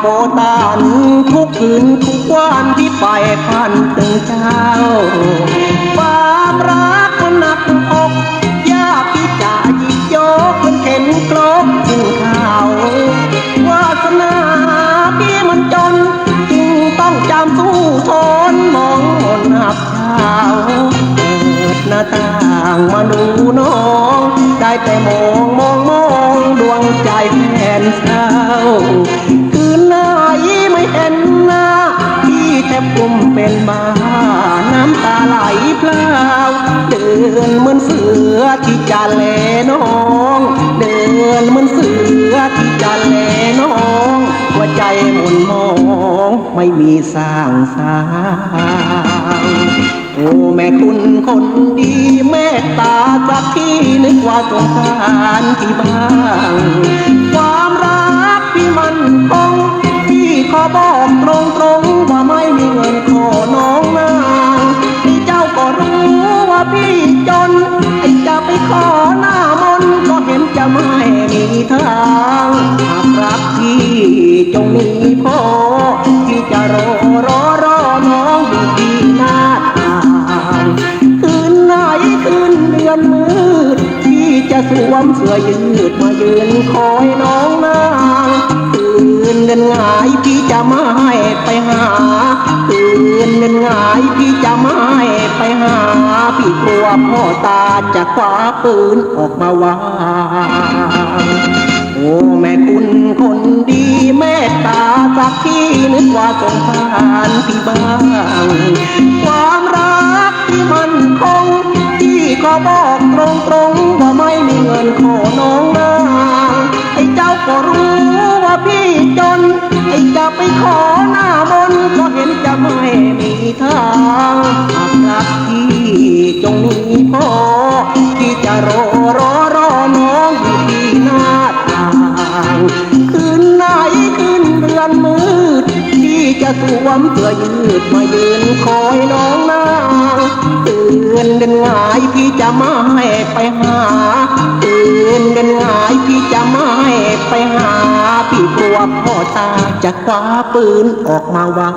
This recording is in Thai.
โบตานทุกคืนทุกวันที่ไปพันถึงเจ้าความรักมันหนักอกยากที่จะยิบยกมันเข็นกลบขึ้นเขาวาสนาพี่มันจนจึงต้องจำสู้ทนมองมนหับเช้าเปิดหน้าต่างมาดูน้อง ได้แต่มองมองมอง บกลุ่มเป็นบ้าน้ำตาไหลพลาวเดินเหมือนเสือที่จะแลน้อง เดินเหมือนเสือที่จะแลน้อง หัวใจหมุนมองไม่มีสร้างสางโอ้แม่คุณคนดีแม่ตาสักที่นึกว่าสงสารที่บ้าง หน้ามนก็เห็นจะไม่มีทางหากรักพี่จงมีพ่อที่จะรอรอรอน้องอยู่ที่หน้าต่างคืนไหนคืนเดือนมืดพี่จะสวมเสื้อยืดมายืนคอยน้องนางคืนเดินหงายพี่จะไม่ไปหาคืนเดินหงายพี่จะไม่ไปหาพี่ กลัวพ่อตาจะคว้าปืนออกมาวาง โอ้แม่คุณคนดีแม่ตาสักที่นึกว่าสงสารพี่บ้าง ความรักที่มันคงที่ขอบอกตรงตรงๆว่าไม่มีเงินขอน้องนางไอ้เจ้าก็รู้ว่าพี่จน ไอ้จะไปขอ จะสวมเสื้อยืดมายืนคอยน้องนางตื่นเดินหงายพี่จะไม่ไปหาตื่นเดินหงายพี่จะไม่ไปหา พี่กลัวพ่อตาจะคว้าปืนออกมาวาง